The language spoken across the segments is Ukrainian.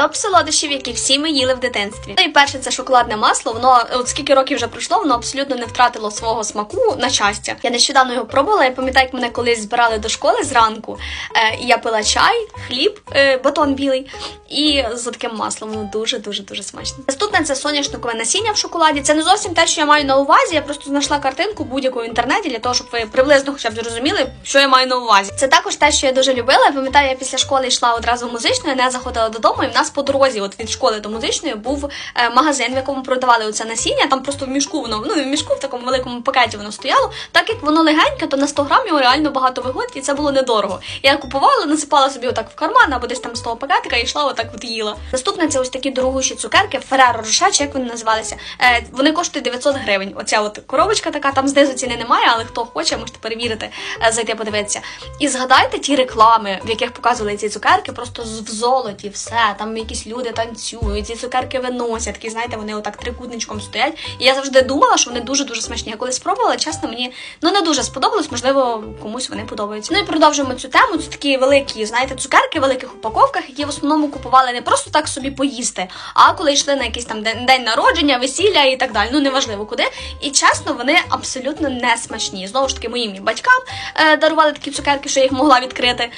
Топ солодощів, які всі ми їли в дитинстві. Ну і перше, це шоколадне масло. Воно от скільки років вже пройшло, воно абсолютно не втратило свого смаку на щастя. Я нещодавно його пробувала. Я пам'ятаю, як мене колись збирали до школи зранку. Е, я пила чай, хліб, е, батон білий і з таким маслом. Воно дуже дуже дуже смачно. Наступне це соняшникове насіння в шоколаді. Це не зовсім те, що я маю на увазі. Я просто знайшла картинку будь-яку в інтернеті для того, щоб ви приблизно хоча б зрозуміли, що я маю на увазі. Це також те, що я дуже любила. Я пам'ятаю, я після школи йшла одразу я не заходила додому, і в нас по дорозі, от від школи до музичної, був е, магазин, в якому продавали оце насіння. Там просто в мішку воно, ну в мішку, в такому великому пакеті воно стояло. Так як воно легеньке, то на 100 грам його реально багато виходить, і це було недорого. Я купувала, насипала собі отак в карман або десь там з того пакетика і йшла отак от їла. Наступне це ось такі дорогущі цукерки, Ferrero Rocher, чи як вони називалися. Е, вони коштують 900 гривень. Оця от коробочка така, там знизу ціни немає, але хто хоче, можете перевірити, е, зайти подивитися. І згадайте ті реклами, в яких показували ці цукерки, просто в золоті, все. Там якісь люди танцюють, ці цукерки виносять. Такі, знаєте, вони отак трикутничком стоять. І я завжди думала, що вони дуже дуже смачні. Я коли спробувала, чесно, мені ну не дуже сподобалось, можливо, комусь вони подобаються. Ну і продовжуємо цю тему. Це такі великі, знаєте, цукерки в великих упаковках, які в основному купували не просто так собі поїсти, а коли йшли на якийсь там день, день народження, весілля і так далі. Ну неважливо куди. І чесно, вони абсолютно не смачні. Знову ж таки, моїм батькам е, дарували такі цукерки, що я їх могла відкрити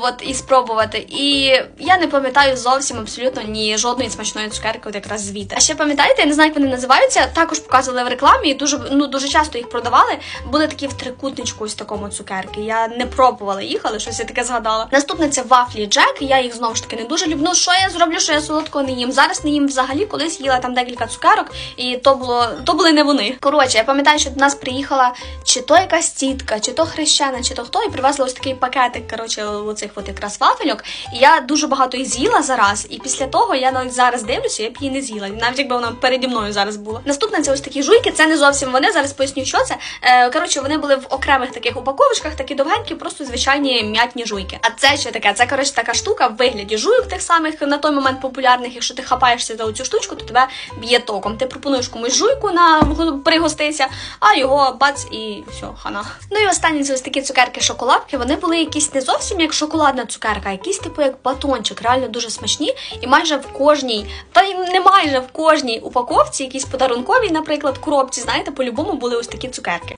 от, і спробувати. І я не пам'ятаю зовсім абсолютно ні жодної смачної цукерки, от якраз звідти. А ще пам'ятаєте, я не знаю, як вони називаються. Також показували в рекламі, дуже ну дуже часто їх продавали. Були такі в трикутничку ось такому цукерки. Я не пробувала їх, але щось я таке згадала. Наступне це вафлі Джек. Я їх знову ж таки не дуже люблю. Що я зроблю, що я солодкого не їм. Зараз не їм взагалі, колись їла там декілька цукерок, і то було то були не вони. Коротше, я пам'ятаю, що до нас приїхала чи то якась тітка, чи то хрещена, чи то хто, і привезла ось такий пакетик. Коротше, оцих от якраз вафельок. І я дуже багато їх з'їла зараз. І після того я навіть зараз дивлюся, я б її не з'їла. Навіть якби вона переді мною зараз була. Наступне це ось такі жуйки. Це не зовсім вони. Зараз поясню, що це. Е, коротше, вони були в окремих таких упаковочках, такі довгенькі, просто звичайні м'ятні жуйки. А це що таке? Це коротше така штука в вигляді жуйок тих самих на той момент популярних. Якщо ти хапаєшся за цю штучку, то тебе б'є током. Ти пропонуєш комусь жуйку на пригостися, а його бац і все, хана. Ну і останні це ось такі цукерки шоколадки. Вони були якісь не зовсім як шоколадна цукерка, а якісь типу як батончик, реально дуже смачні. І майже в кожній, та й не майже в кожній упаковці, якісь подарункові, наприклад, коробці, знаєте, по-любому були ось такі цукерки.